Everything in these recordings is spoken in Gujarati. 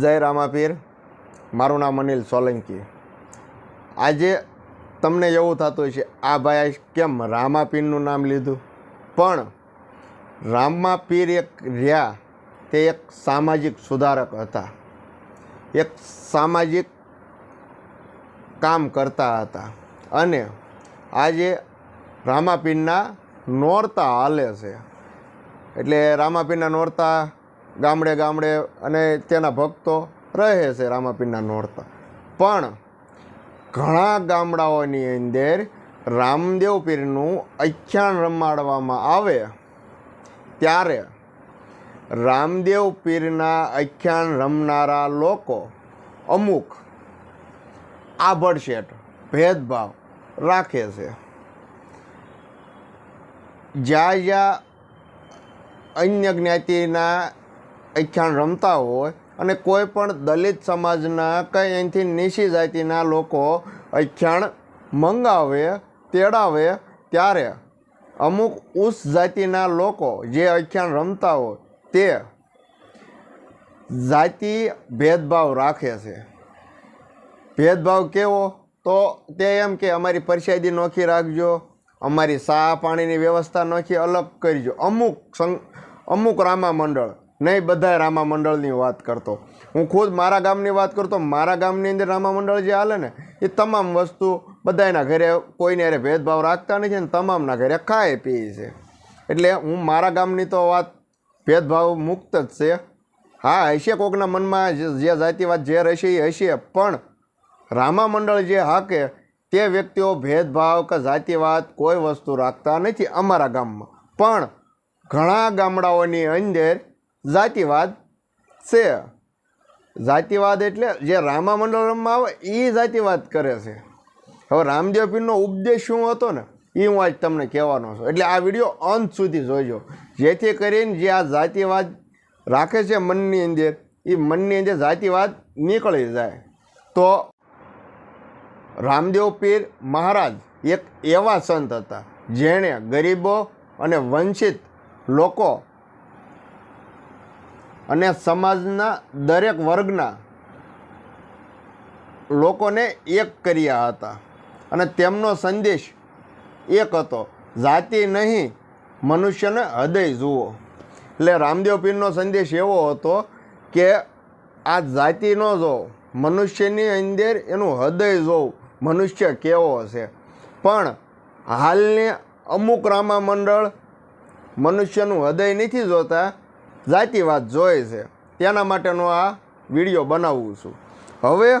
જય રામાપીર. મારું નામ અનિલ સોલંકી. આજે તમને એવું થતું છે આ ભાઈ કેમ રામાપીરનું નામ લીધું? પણ રામાપીર એક રહ્યા, તે એક સામાજિક સુધારક હતા. એક સામાજિક કામ કરતા હતા. અને આજે રામાપીરના નોરતા હાલે છે. એટલે રામાપીરના નોરતા ગામડે ગામડે અને તેના ભક્તો રહે છે રામાપીરના નોરતા. પણ ઘણા ગામડાઓની અંદર રામદેવ પીરનું આખ્યાન રમાડવામાં આવે ત્યારે રામદેવ પીરના આખ્યાન રમનારા લોકો અમુક આભડશેટ ભેદભાવ રાખે છે. જ્યાં જ્યાં અન્ય જ્ઞાતિના આખ્યાન રમતા હોય અને કોઈ પણ દલિત સમાજના કંઈ અહીંથી નીચી જાતિના લોકો આખ્યાન મંગાવે, તેડાવે ત્યારે અમુક ઉચ્ચ જાતિના લોકો જે આખ્યાન રમતા હોય તે જાતિ ભેદભાવ રાખે છે. ભેદભાવ કેવો? તો તે એમ કે અમારી પરસાદી નોખી રાખજો, અમારી સા પાણીની વ્યવસ્થા નોખી અલગ કરજો. અમુક અમુક રામા મંડળ નહીં બધા રામા મંડળની વાત કરતો. હું ખુદ મારા ગામની વાત કરતો, મારા ગામની અંદર રામા મંડળ જે હાલે ને, એ તમામ વસ્તુ બધાના ઘરે કોઈને અરે ભેદભાવ રાખતા નથી ને તમામના ઘરે ખાય પીએ છે. એટલે હું મારા ગામની તો વાત ભેદભાવ મુક્ત જ છે. હા, હશે કોકના મનમાં જે જાતિવાદ જે રહેશે એ હશે, પણ રામા મંડળ જે હાકે, તે વ્યક્તિઓ ભેદભાવ કે જાતિવાદ કોઈ વસ્તુ રાખતા નથી અમારા ગામમાં. પણ ઘણા ગામડાઓની અંદર જાતિવાદ છે. જાતિવાદ એટલે જે રામા મંડળમાં આવે એ જાતિવાદ કરે છે. હવે રામદેવ પીરનો ઉપદેશ શું હતો ને એ હું આજ તમને કહેવાનો છું. એટલે આ વીડિયો અંત સુધી જોજો. જેથી કરીને જે આ જાતિવાદ રાખે છે મનની અંદર એ મનની અંદર જાતિવાદ નીકળી જાય. તો રામદેવ પીર મહારાજ એક એવા સંત હતા, જેણે ગરીબો અને વંચિત લોકો અને સમાજના દરેક વર્ગના લોકોને એક કર્યા હતા. અને તેમનો સંદેશ એક હતો, જાતિ નહીં, મનુષ્યને હૃદય જુઓ. એટલે રામદેવ પીરનો સંદેશ એવો હતો કે, આ જાતિ ન જોવો મનુષ્યની અંદર એનું હૃદય જોવું, મનુષ્ય કેવો છે. પણ હાલની અમુક રામા મંડળ મનુષ્યનું હૃદય નથી જોતા જાતિવાદ જોઈએ છે. તેના માટેનો આ વીડિયો બનાવું છું. હવે,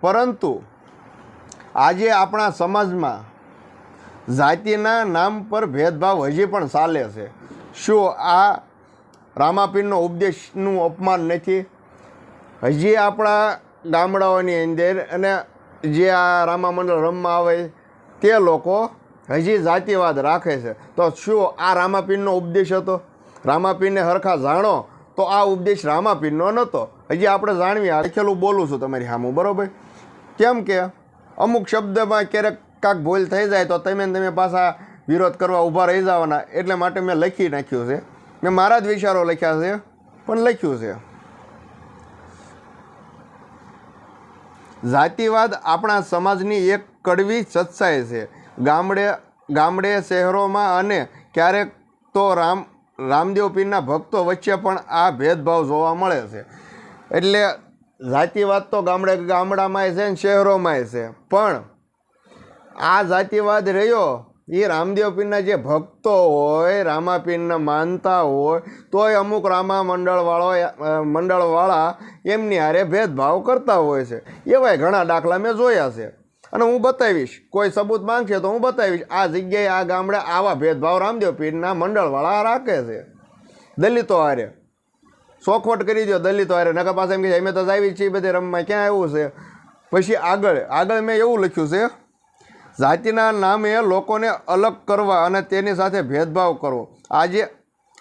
પરંતુ આજે આપણા સમાજમાં જાતિના નામ પર ભેદભાવ હજી પણ ચાલે છે. શું આ રામાપીરનો ઉપદેશનું અપમાન નથી? હજી આપણા ગામડાઓની અંદર અને જે આ રામા મંડળ રમવા આવે તે લોકો હજી જાતિવાદ રાખે છે. તો શું આ રામાપીરનો ઉપદેશ હતો? રામાપીરને હરખા જાણો, તો આ ઉપદેશ રામાપીરનો નહોતો. હજી આપણે જાણવી લખેલું બોલું છું તમારી સામું બરાબર? કેમ કે અમુક શબ્દમાં ક્યારેક કાંક ભૂલ થઈ જાય, તો તમે તમે પાછા વિરોધ કરવા ઊભા રહી જવાના, એટલે માટે મેં લખી નાખ્યું છે. મેં મારા જ વિચારો લખ્યા છે, પણ લખ્યું છે. જાતિવાદ આપણા સમાજની એક કડવી સચ્ચાઈ છે. ગામડે ગામડે, શહેરોમાં અને ક્યારેક તો રામ રામદેવ પીરના ભક્તો વચ્ચે પણ આ ભેદભાવ જોવા મળે છે. એટલે જાતિવાદ તો ગામડે ગામડામાંય છે ને શહેરોમાંય છે. પણ આ જાતિવાદ રહ્યો એ રામદેવ પીરના જે ભક્તો હોય, રામાપીરને માનતા હોય, તોય અમુક રામા મંડળવાળો મંડળવાળા એમની હારે ભેદભાવ કરતા હોય છે. એવાય ઘણા દાખલા મેં જોયા છે. અને હું બતાવીશ, કોઈ સબૂત માંગશે તો હું બતાવીશ. આ જગ્યાએ, આ ગામડે આવા ભેદભાવ રામદેવ પીરના મંડળવાળા રાખે છે. દલિતો હારે. ચોખવટ કરી દો દલિતો હારે. નકર પાસે એમ કે અમે તો આવી છીએ બધે રમવા, ક્યાં આવ્યું છે? પછી આગળ આગળ મેં એવું લખ્યું છે, જાતિના નામે લોકોને અલગ કરવા અને તેની સાથે ભેદભાવ કરવો. આજે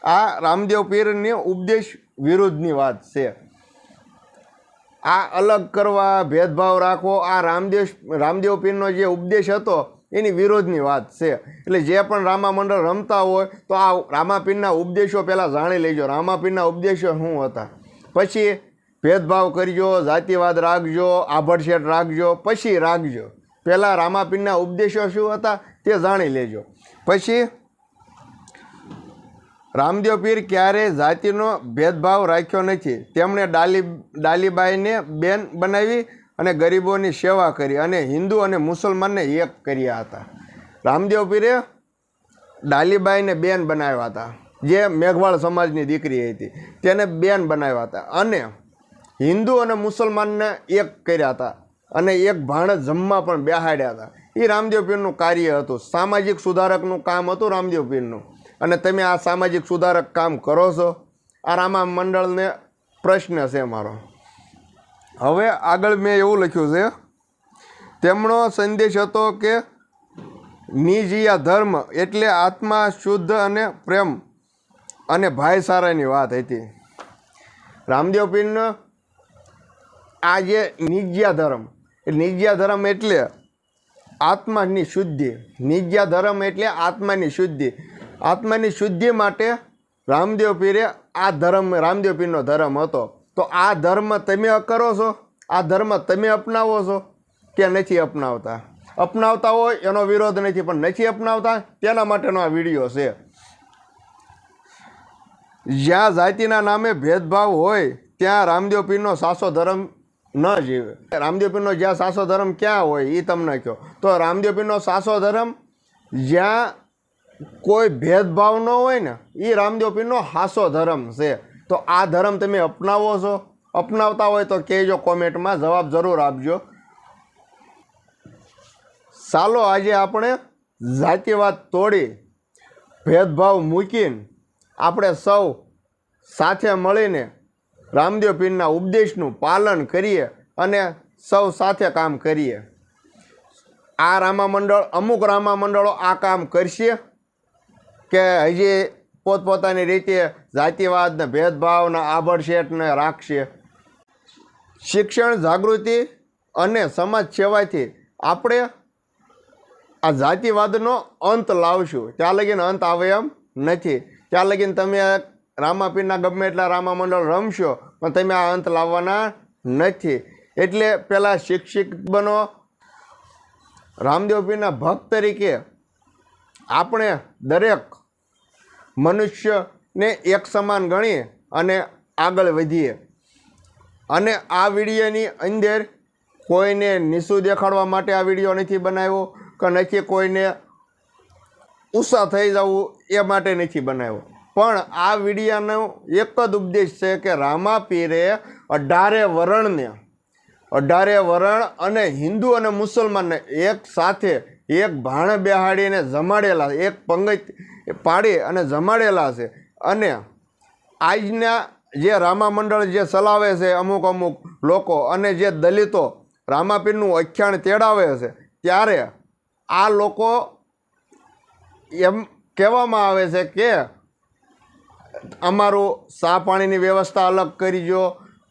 આ રામદેવ પીરની ઉપદેશ વિરુદ્ધની વાત છે. આ અલગ કરવા, ભેદભાવ રાખવો, આ રામદેવ રામદેવ પીરનો જે ઉપદેશ હતો, એની વિરોધની વાત છે. એટલે જે પણ રામા મંડળ રમતા હોય, તો આ રામાપીરના ઉપદેશો પહેલાં જાણી લેજો. રામાપીરના ઉપદેશો શું હતા? પછી ભેદભાવ કરજો, જાતિવાદ રાખજો આભડછેટ રાખજો, પછી રાખજો. પહેલાં રામાપીરના ઉપદેશો શું હતા તે જાણી લેજો. પછી રામદેવ પીર ક્યારેય જાતિનો ભેદભાવ રાખ્યો નથી. તેમણે ડાલી, ડાલીબાઈને બેન બનાવી અને ગરીબોની સેવા કરી અને હિન્દુ અને મુસલમાનને એક કર્યા હતા. રામદેવ પીરે ડાલીબાઈને બેન બનાવ્યા હતા, જે મેઘવાળ સમાજની દીકરી હતી. તેને બેન બનાવ્યા હતા અને હિન્દુ અને મુસલમાનને એક કર્યા હતા અને એક ભાણત જમવા પણ બેહાડ્યા હતા. એ રામદેવ પીરનું કાર્ય હતું. સામાજિક સુધારકનું કામ હતું રામદેવ પીરનું. અને તમે આ સામાજિક સુધારક કામ કરો છો? આ રામા મંડળને પ્રશ્ન છે મારો. હવે આગળ મેં એવું લખ્યું છે, તેમનો સંદેશ હતો કે નિજીયા ધર્મ એટલે આત્મા શુદ્ધ અને પ્રેમ અને ભાઈસારાની વાત હતી. રામદેવ પીરનો આ જે નિજ્યા ધર્મ નિજ્યા ધર્મ એટલે આત્માની શુદ્ધિ, નિજ્યા ધર્મ એટલે આત્માની શુદ્ધિ. આત્માની શુદ્ધિ માટે રામદેવ પીરે આ ધર્મ, રામદેવ પીરનો ધર્મ હતો. તો આ ધર્મ તમે કરો છો? આ ધર્મ તમે અપનાવો છો? કે નથી અપનાવતા? અપનાવતા હોય એનો વિરોધ નથી, પણ નથી અપનાવતા? તેના માટેનો આ વીડિયો છે. જ્યાં જાતિના નામે ભેદભાવ હોય, ત્યાં રામદેવ પીરનો સાસો ધર્મ ન જીવે. રામદેવ પીરનો જ્યાં સાસો ધર્મ ક્યાં હોય એ તમને કહો. તો રામદેવ પીરનો સાસો ધર્મ જ્યાં કોઈ ભેદભાવ ન હોય ને એ રામદેવ પીરનો હાસો ધર્મ છે. તો આ ધર્મ તમે અપનાવો છો? અપનાવતા હોય તો કહેજો કોમેન્ટમાં, જવાબ જરૂર આપજો. ચાલો આજે આપણે જાતિવાદ તોડી, ભેદભાવ મૂકીને આપણે સૌ સાથે મળીને રામદેવ પીરના ઉપદેશનું પાલન કરીએ અને સૌ સાથે કામ કરીએ. આ રામા મંડળ અમુક રામા મંડળો આ કામ કરશે. કે હજી પોતપોતાની રીતે જાતિવાદ ને ભેદભાવ ને આભડશેટ ને રાખશે. શિક્ષણ, જાગૃતિ અને સમાજ સેવાથી આપણે આ જાતિવાદનો અંત લાવશું. ત્યાં લગીને અંત આવે એમ નથી. ત્યાં લગીને તમે રામાપીરના ગમે એટલા રામા મંડળ રમશો, પણ તમે આ અંત લાવવાના નથી. એટલે પહેલાં શિક્ષિત બનો. રામદેવપીરના ભક્ત તરીકે આપણે દરેક મનુષ્યને એક સમાન ગણીએ અને આગળ વધીએ. અને આ વિડીયોની અંદર કોઈને નીસું દેખાડવા માટે આ વીડિયો નથી બનાવ્યો કે નથી કોઈને ઉષા થઈ જવું એ માટે નથી બનાવ્યો. પણ આ વિડીયાનો એક જ ઉપદેશ છે કે રામા પીરે અઢારે વરણને, અઢારે વરણ અને હિન્દુ અને મુસલમાનને એક સાથે એક ભાણે બેહાડીને જમાડેલા એક પંગત પાડી અને જમાડેલા છે. અને આજના જે રામા મંડળ જે ચલાવે છે અમુક અમુક લોકો અને જે દલિતો રામાપીરનું અખ્યાણ તેડાવે છે, ત્યારે આ લોકો એમ કહેવામાં આવે છે કે અમારું સા પાણીની વ્યવસ્થા અલગ કરજો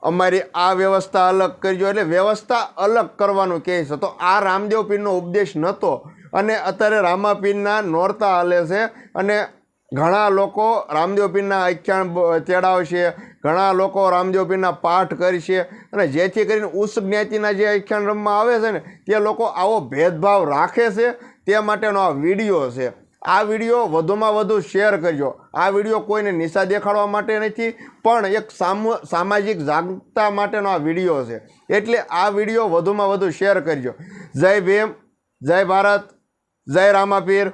અમારી આ વ્યવસ્થા અલગ કરજો એટલે વ્યવસ્થા અલગ કરવાનું કહે છે. તો આ રામદેવ પીરનો ઉપદેશ નહોતો અને અત્યારે રામાપીરના નોરતા હાલે છે. અને ઘણા લોકો રામદેવ પીરના આખ્યાન તેડાવશે. ઘણા લોકો રામદેવ પીરના પાઠ કરશે. અને જેથી કરીને ઉચ્ચ જ્ઞાતિના જે આખ્યાન રમવા આવે છે ને, તે લોકો આવો ભેદભાવ રાખે છે. તે માટેનો આ વીડિયો છે. આ વીડિયો વધુમાં વધુ શેર કરજો. આ વીડિયો કોઈને નિશા દેખાડવા માટે નથી, પણ એક સામ, સામાજિક જાગૃતતા માટેનો આ વીડિયો છે. એટલે આ વીડિયો વધુમાં વધુ શેર કરજો. જય ભીમ, જય ભારત, જય રામાપીર.